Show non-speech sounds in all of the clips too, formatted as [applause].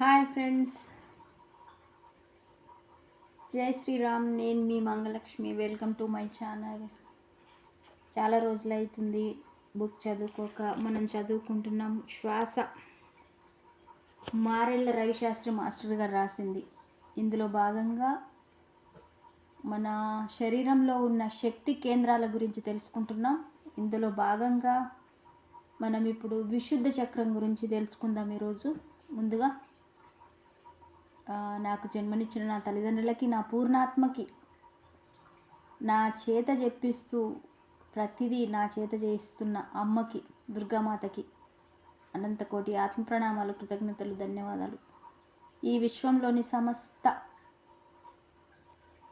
Hi friends. జై శ్రీరామ్. నేను మీ Mangalakshmi. Welcome to my channel చాలా రోజులు అవుతుంది బుక్ చదువుకోక. మనం చదువుకుంటున్నాం. శ్వాస. మారెళ్ళ రవిశాస్త్రి మాస్టర్ గారు రాసింది. ఇందులో భాగంగా మన శరీరంలో ఉన్న శక్తి కేంద్రాల గురించి తెలుసుకుంటున్నాం. ఇందులో భాగంగా మనం ఇప్పుడు విశుద్ధ చక్రం గురించి తెలుసుకుందాం ఈరోజు. ముందుగా నాకు జన్మనిచ్చిన నా తల్లిదండ్రులకి నా పూర్ణాత్మకి నా చేత చెప్పిస్తూ ప్రతిదీ నా చేత చేయిస్తున్న అమ్మకి దుర్గామాతకి అనంతకోటి ఆత్మ ప్రణామాలు కృతజ్ఞతలు ధన్యవాదాలు. ఈ విశ్వంలోని సమస్త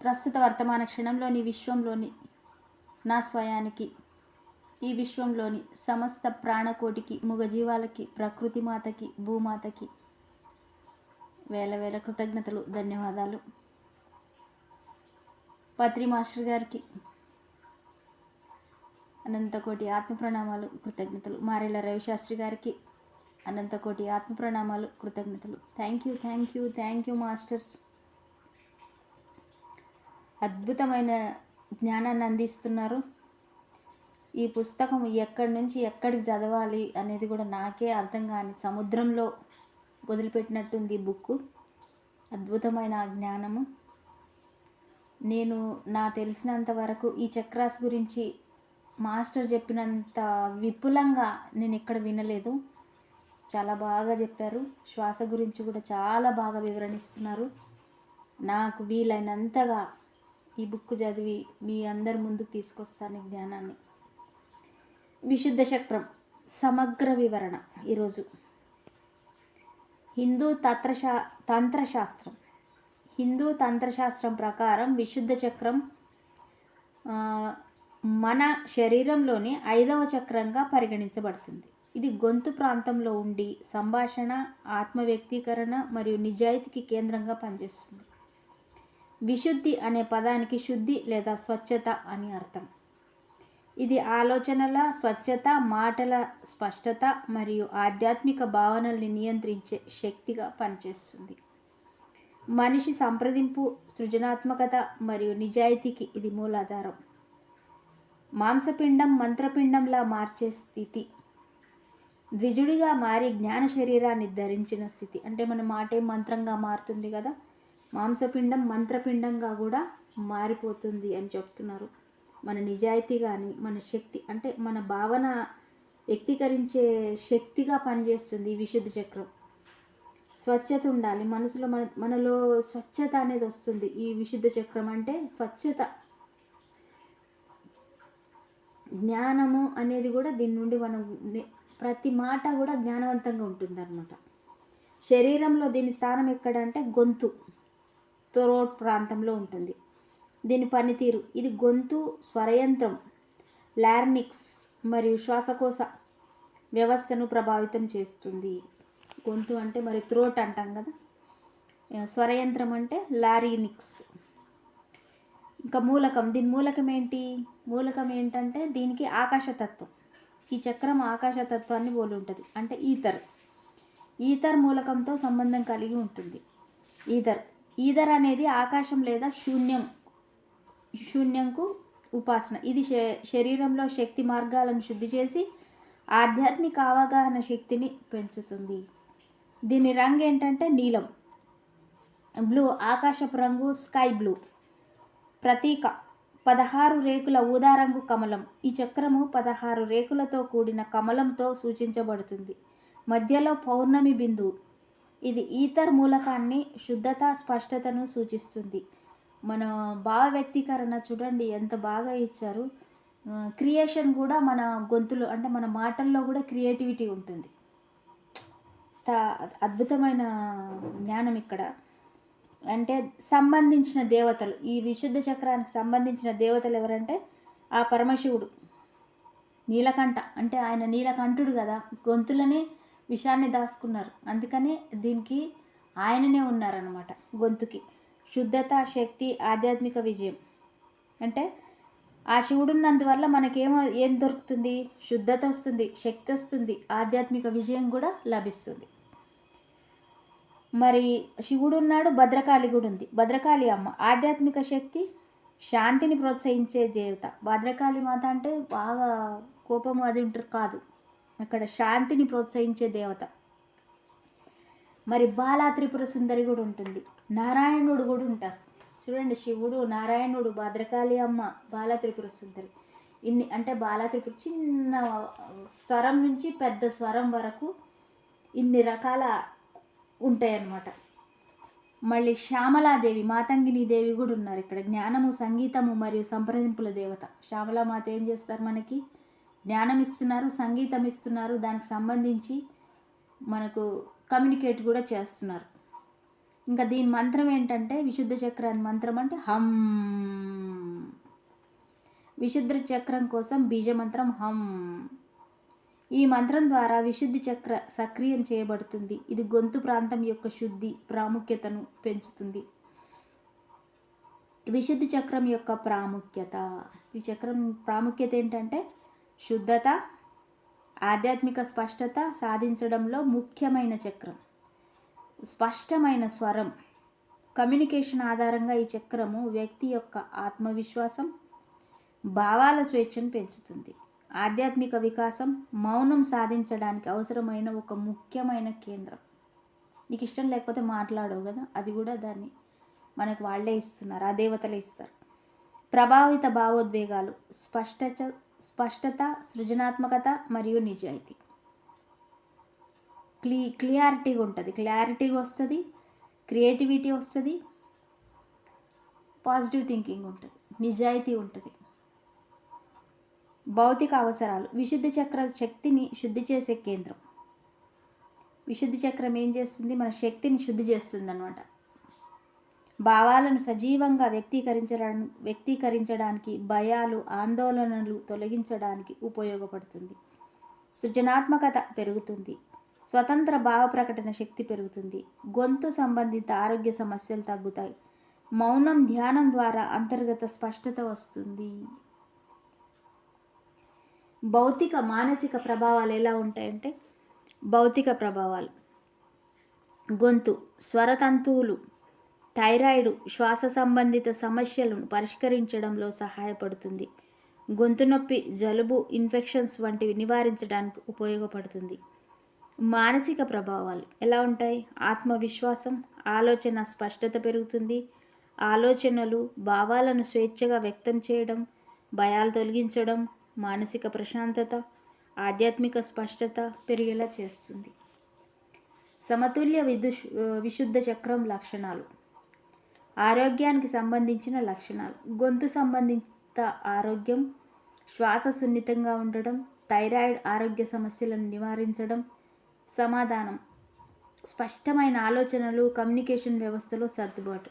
ప్రస్తుత వర్తమాన క్షణంలోని విశ్వంలోని నా స్వయానికి ఈ విశ్వంలోని సమస్త ప్రాణకోటికి మూగజీవాలకి ప్రకృతి మాతకి భూమాతకి వేల వేల కృతజ్ఞతలు ధన్యవాదాలు. పత్రి మాస్టర్ గారికి అనంతకోటి ఆత్మ ప్రణామాలు కృతజ్ఞతలు. మారేళ్ళ రవిశాస్త్రి గారికి అనంతకోటి ఆత్మ ప్రణామాలు కృతజ్ఞతలు. Thank you thank you thank you masters. అద్భుతమైన జ్ఞానాన్ని అందిస్తున్నారు. ఈ పుస్తకం ఎక్కడి నుంచి ఎక్కడికి చదవాలి అనేది కూడా నాకే అర్థం కాని సముద్రంలో వదిలిపెట్టినట్టుంది ఈ బుక్ అద్భుతమైన జ్ఞానము. నేను నా తెలిసినంత వరకు ఈ చక్రాస్ గురించి మాస్టర్ చెప్పినంత విపులంగా నేను ఎక్కడ వినలేదు. చాలా బాగా చెప్పారు. శ్వాస గురించి కూడా చాలా బాగా వివరణిస్తున్నారు. నాకు వీలైనంతగా ఈ బుక్ చదివి మీ అందరి ముందుకు తీసుకొస్తాను ఈ జ్ఞానాన్ని. విశుద్ధ చక్రం సమగ్ర వివరణ ఈరోజు. హిందూ తత్రశా తంత్రశాస్త్రం. హిందూ తంత్రశాస్త్రం ప్రకారం విశుద్ధ చక్రం మన శరీరంలోని ఐదవ చక్రంగా పరిగణించబడుతుంది. ఇది గొంతు ప్రాంతంలో ఉండి సంభాషణ ఆత్మ వ్యక్తీకరణ మరియు నిజాయితీకి కేంద్రంగా పనిచేస్తుంది. విశుద్ధి అనే పదానికి శుద్ధి లేదా స్వచ్ఛత అని అర్థం. ఇది ఆలోచనల స్వచ్ఛత మాటల స్పష్టత మరియు ఆధ్యాత్మిక భావనల్ని నియంత్రించే శక్తిగా పనిచేస్తుంది. మనిషి సంప్రదింపు సృజనాత్మకత మరియు నిజాయితీకి ఇది మూలాధారం. మాంసపిండం మంత్రపిండంలా మార్చే స్థితి. ద్విజుడిగా మారి జ్ఞాన శరీరాన్ని ధరించిన స్థితి. అంటే మన మాటే మంత్రంగా మారుతుంది కదా. మాంసపిండం మంత్రపిండంగా కూడా మారిపోతుంది అని చెప్తున్నారు. మన నిజాయితీ కానీ మన శక్తి అంటే మన భావన వ్యక్తీకరించే శక్తిగా పనిచేస్తుంది ఈ విశుద్ధ చక్రం. స్వచ్ఛత ఉండాలి. మనసులో మన మనలో స్వచ్ఛత అనేది వస్తుంది ఈ విశుద్ధ చక్రం అంటే స్వచ్ఛత. జ్ఞానము అనేది కూడా దీని నుండి మనం ప్రతి మాట కూడా జ్ఞానవంతంగా ఉంటుందన్నమాట. శరీరంలో దీని స్థానం ఎక్కడంటే గొంతు త్రోట్ ప్రాంతంలో ఉంటుంది. దీని పనితీరు. ఇది గొంతు స్వరయంత్రం లార్నిక్స్ మరియు శ్వాసకోశ వ్యవస్థను ప్రభావితం చేస్తుంది. గొంతు అంటే మరి త్రోట్ అంటాం కదా? స్వరయంత్రం అంటే లారినిక్స్. ఇంకా మూలకం. దీని మూలకం ఏంటి? మూలకం ఏంటంటే దీనికి ఆకాశతత్వం. ఈ చక్రం ఆకాశతత్వాన్ని పోలి ఉంటుంది. అంటే ఈథర్. ఈథర్ మూలకంతో సంబంధం కలిగి ఉంటుంది. ఈథర్. ఈథర్ అనేది ఆకాశం లేదా శూన్యం. శూన్యంకు ఉపాసన. ఇది శ- శరీరంలో శక్తి మార్గాలను శుద్ధి చేసి ఆధ్యాత్మిక అవగాహన శక్తిని పెంచుతుంది. దీని రంగు ఏంటంటే నీలం. బ్లూ ఆకాశపు రంగు స్కై బ్లూ. ప్రతీక పదహారు రేకుల ఊదా రంగు కమలం. ఈ చక్రము పదహారు రేకులతో కూడిన కమలంతో సూచించబడుతుంది. మధ్యలో పౌర్ణమి బిందువు. ఇది ఈథర్ మూలకాన్ని శుద్ధత స్పష్టతను సూచిస్తుంది. మన భావ వ్యక్తీకరణ చూడండి ఎంత బాగా ఇచ్చారు. క్రియేషన్ కూడా మన గొంతులో అంటే మన మాటల్లో కూడా క్రియేటివిటీ ఉంటుంది. త- అద్భుతమైన జ్ఞానం ఇక్కడ. అంటే సంబంధించిన దేవతలు ఈ విశుద్ధ చక్రానికి సంబంధించిన దేవతలు ఎవరంటే ఆ పరమశివుడు. నీలకంఠ అంటే ఆయన నీలకంఠుడు కదా గొంతులనే విషాన్ని దాచుకున్నారు. అందుకనే దీనికి ఆయననే ఉన్నారనమాట గొంతుకి. శుద్ధత శక్తి ఆధ్యాత్మిక విజయం. అంటే ఆ శివుడున్నందువల్ల మనకేమో ఏం దొరుకుతుంది? శుద్ధత వస్తుంది శక్తి వస్తుంది ఆధ్యాత్మిక విజయం కూడా లభిస్తుంది. మరి శివుడు ఉన్నాడు భద్రకాళి కూడా ఉంది. భద్రకాళి అమ్మ ఆధ్యాత్మిక శక్తి శాంతిని ప్రోత్సహించే దేవత. భద్రకాళి మాత అంటే బాగా కోపం అది ఉంటారు కాదు. అక్కడ శాంతిని ప్రోత్సహించే దేవత. మరి బాలా త్రిపుర సుందరి కూడా ఉంటుంది. నారాయణుడు కూడా ఉంటారు చూడండి శివుడు నారాయణుడు భద్రకాళి అమ్మ బాలా త్రిపుర సుందరి. ఇన్ని అంటే బాలా త్రిపుర చిన్న స్వరం నుంచి పెద్ద స్వరం వరకు ఇన్ని రకాల ఉంటాయన్నమాట. మళ్ళీ శ్యామలాదేవి మాతంగిని దేవి కూడా ఉన్నారు ఇక్కడ. జ్ఞానము సంగీతము మరియు సంప్రదింపుల దేవత. శ్యామలామాత ఏం చేస్తారు మనకి? జ్ఞానం ఇస్తున్నారు సంగీతం ఇస్తున్నారు దానికి సంబంధించి మనకు కమ్యూనికేట్ కూడా చేస్తున్నారు. ఇంకా దీని మంత్రం ఏంటంటే విశుద్ధ చక్రాన్ని మంత్రం అంటే హమ్ విశుద్ధ చక్రం కోసం బీజ మంత్రం హమ్ ఈ మంత్రం ద్వారా విశుద్ధి చక్ర సక్రియం చేయబడుతుంది. ఇది గొంతు ప్రాంతం యొక్క శుద్ధి ప్రాముఖ్యతను పెంచుతుంది. విశుద్ధి చక్రం యొక్క ప్రాముఖ్యత. ఈ చక్రం ప్రాముఖ్యత ఏంటంటే శుద్ధత ఆధ్యాత్మిక స్పష్టత సాధించడంలో ముఖ్యమైన చక్రం. స్పష్టమైన స్వరం. కమ్యూనికేషన్ ఆధారంగా ఈ చక్రము వ్యక్తి యొక్క ఆత్మవిశ్వాసం భావాల స్వేచ్ఛను పెంచుతుంది. ఆధ్యాత్మిక వికాసం మౌనం సాధించడానికి అవసరమైన ఒక ముఖ్యమైన కేంద్రం. నీకు ఇష్టం లేకపోతే మాట్లాడవు కదా అది కూడా దాన్ని మనకు వాళ్ళే ఇస్తున్నారు ఆ దేవతలే ఇస్తారు. ప్రభావిత భావోద్వేగాలు స్పష్టత స్పష్టత సృజనాత్మకత మరియు నిజాయితీ. క్లీ క్లియారిటీగా ఉంటుంది. క్లారిటీగా వస్తుంది క్రియేటివిటీ వస్తుంది పాజిటివ్ థింకింగ్ ఉంటుంది నిజాయితీ ఉంటుంది. భౌతిక అవసరాలు విశుద్ధ చక్ర శక్తిని శుద్ధి చేసే కేంద్రం. విశుద్ధి చక్రం ఏం చేస్తుంది? మన శక్తిని శుద్ధి చేస్తుంది అనమాట భావాలను సజీవంగా వ్యక్తీకరించడానికి వ్యక్తీకరించడానికి భయాలు ఆందోళనలు తొలగించడానికి ఉపయోగపడుతుంది. సృజనాత్మకత పెరుగుతుంది. స్వతంత్ర భావ ప్రకటన శక్తి పెరుగుతుంది. గొంతు సంబంధిత ఆరోగ్య సమస్యలు తగ్గుతాయి. మౌనం ధ్యానం ద్వారా అంతర్గత స్పష్టత వస్తుంది. భౌతిక మానసిక ప్రభావాలు ఎలా ఉంటాయంటే భౌతిక ప్రభావాలు. గొంతు స్వరతంతువులు థైరాయిడ్ శ్వాస సంబంధిత సమస్యలను పరిష్కరించడంలో సహాయపడుతుంది. గొంతు నొప్పి జలుబు ఇన్ఫెక్షన్స్ వంటివి నివారించడానికి ఉపయోగపడుతుంది. మానసిక ప్రభావాలు ఎలా ఉంటాయి? ఆత్మవిశ్వాసం ఆలోచన స్పష్టత పెరుగుతుంది. ఆలోచనలు భావాలను స్వేచ్ఛగా వ్యక్తం చేయడం భయాలు తొలగించడం మానసిక ప్రశాంతత ఆధ్యాత్మిక స్పష్టత పెరిగేలా చేస్తుంది. సమతుల్య విదు విశుద్ధ చక్రం లక్షణాలు. ఆరోగ్యానికి సంబంధించిన లక్షణాలు. గొంతు సంబంధిత ఆరోగ్యం శ్వాస సున్నితంగా ఉండడం థైరాయిడ్ ఆరోగ్య సమస్యలను నివారించడం సమాధానం. స్పష్టమైన ఆలోచనలు కమ్యూనికేషన్ వ్యవస్థలో సర్దుబాటు.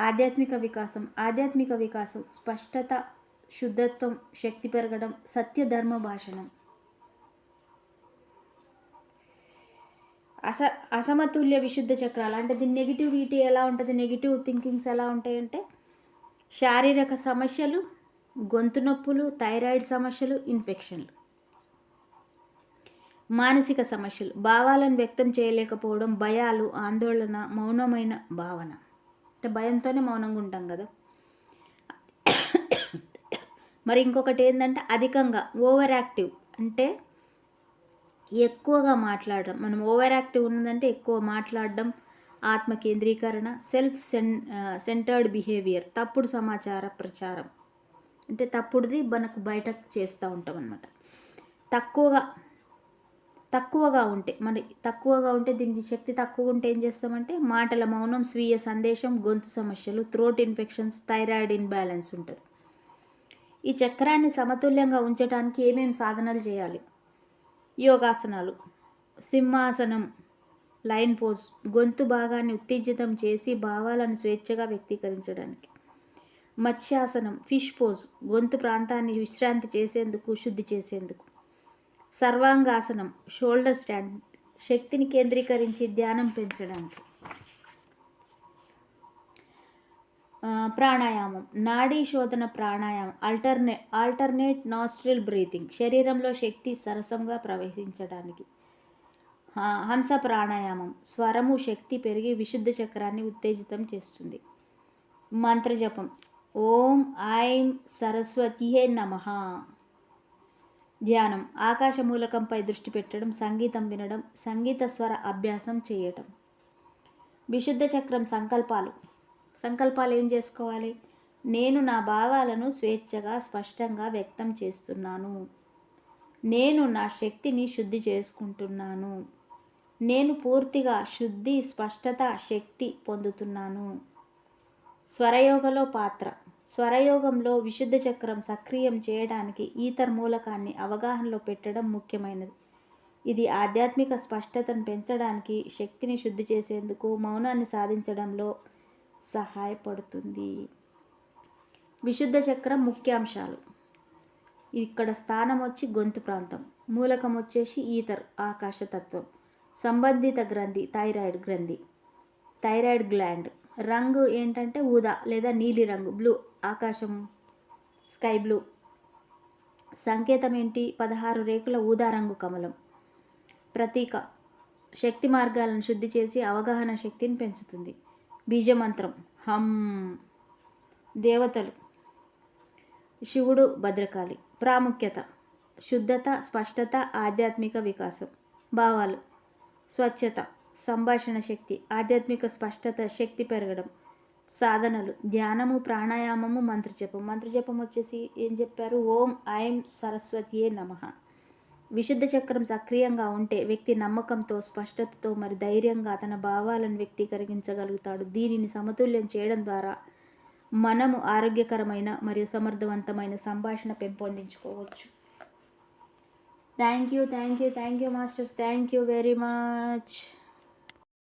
ఆధ్యాత్మిక వికాసం ఆధ్యాత్మిక వికాసం స్పష్టత శుద్ధత్వం శక్తి పెరగడం సత్యధర్మ భాషణం. అస అసమతుల్య విశుద్ధ చక్రాలు. అంటే దీని నెగిటివిటీ ఎలా ఉంటుంది నెగిటివ్ థింకింగ్స్ ఎలా ఉంటాయంటే శారీరక సమస్యలు గొంతు నొప్పులు థైరాయిడ్ సమస్యలు ఇన్ఫెక్షన్లు మానసిక సమస్యలు భావాలను వ్యక్తం చేయలేకపోవడం భయాలు ఆందోళన మౌనమైన భావన. అంటే భయంతోనే మౌనంగా ఉంటాం కదా. [coughs] మరి ఇంకొకటి ఏంటంటే అధికంగా ఓవర్ యాక్టివ్ అంటే ఎక్కువగా మాట్లాడడం. మనం ఓవర్ యాక్టివ్ ఉన్నదంటే ఎక్కువ మాట్లాడడం ఆత్మ కేంద్రీకరణ సెల్ఫ్ సెన్ సెంటర్డ్ బిహేవియర్ తప్పుడు సమాచార ప్రచారం. అంటే తప్పుడుది మనకు బయట చేస్తూ ఉంటాం అనమాట తక్కువగా తక్కువగా ఉంటే మన తక్కువగా ఉంటే దీనికి శక్తి తక్కువ ఉంటే ఏం చేస్తామంటే మాటల మౌనం స్వీయ సందేశం గొంతు సమస్యలు థ్రోట్ ఇన్ఫెక్షన్స్ థైరాయిడ్ ఇన్బ్యాలెన్స్ ఉంటుంది. ఈ చక్రాన్ని సమతుల్యంగా ఉంచడానికి ఏమేమి సాధనలు చేయాలి? యోగాసనాలు. సింహాసనం లైన్ పోజ్ గొంతు భాగాన్ని ఉత్తేజితం చేసి భావాలను స్వేచ్ఛగా వ్యక్తీకరించడానికి. మత్స్యాసనం ఫిష్ పోజ్ గొంతు ప్రాంతాన్ని విశ్రాంతి చేసేందుకు శుద్ధి చేసేందుకు. సర్వాంగాసనం షోల్డర్ స్టాండ్ శక్తిని కేంద్రీకరించి ధ్యానం పెంచడానికి. ప్రాణాయామం నాడీ శోధన ప్రాణాయామం ఆల్టర్నే ఆల్టర్నేట్ నాస్ట్రిల్ బ్రీతింగ్ శరీరంలో శక్తి సరసంగా ప్రవేశించడానికి. హంస ప్రాణాయామం స్వరము శక్తి పెరిగి విశుద్ధ చక్రాన్ని ఉత్తేజితం చేస్తుంది. మంత్రజపం ఓం ఐం సరస్వతియే నమః. ధ్యానం ఆకాశ మూలకంపై దృష్టి పెట్టడం సంగీతం వినడం సంగీత స్వర అభ్యాసం చేయటం. విశుద్ధ చక్రం సంకల్పాలు సంకల్పాలు ఏం చేసుకోవాలి? నేను నా భావాలను స్వేచ్ఛగా స్పష్టంగా వ్యక్తం చేస్తున్నాను. నేను నా శక్తిని శుద్ధి చేసుకుంటున్నాను. నేను పూర్తిగా శుద్ధి స్పష్టత శక్తి పొందుతున్నాను. స్వరయోగలో పాత్ర. స్వరయోగంలో విశుద్ధ చక్రం సక్రియం చేయడానికి ఈతర్ మూలకాన్ని అవగాహనలో పెట్టడం ముఖ్యమైనది. ఇది ఆధ్యాత్మిక స్పష్టతను పెంచడానికి శక్తిని శుద్ధి చేసేందుకు మౌనాన్ని సాధించడంలో సహాయపడుతుంది. విశుద్ధ చక్రం ముఖ్యాంశాలు. ఇక్కడ స్థానం వచ్చి గొంతు ప్రాంతం. మూలకం వచ్చేసి ఈథర్ ఆకాశతత్వం సంబంధిత గ్రంథి థైరాయిడ్ గ్రంథి. Thyroid gland. రంగు ఏంటంటే ఊదా లేదా నీలి రంగు బ్లూ ఆకాశం స్కై బ్లూ. సంకేతం ఏంటి? పదహారు రేకుల ఊదా రంగు కమలం. ప్రతీక. శక్తి మార్గాలను శుద్ధి చేసి అవగాహన శక్తిని పెంచుతుంది. బీజమంత్రం. హం దేవతలు. శివుడు భద్రకాళి. ప్రాముఖ్యత. శుద్ధత స్పష్టత ఆధ్యాత్మిక వికాసం. భావాలు. స్వచ్ఛత. సంభాషణ శక్తి. ఆధ్యాత్మిక స్పష్టత శక్తి పెరగడం. సాధనలు. ధ్యానము ప్రాణాయామము మంత్రజపం. మంత్రజపం వచ్చేసి ఏం చెప్పారు? ఓం ఐం సరస్వతియే నమః. విశుద్ధ చక్రం సక్రియంగా ఉంటే వ్యక్తి నమ్మకంతో స్పష్టతతో మరి ధైర్యంగా తన భావాలను వ్యక్తీకరించగలుగుతాడు. దీనిని సమతుల్యం చేయడం ద్వారా మనము ఆరోగ్యకరమైన మరియు సమర్థవంతమైన సంభాషణ పెంపొందించుకోవచ్చు. Thank you thank you thank you masters thank you very much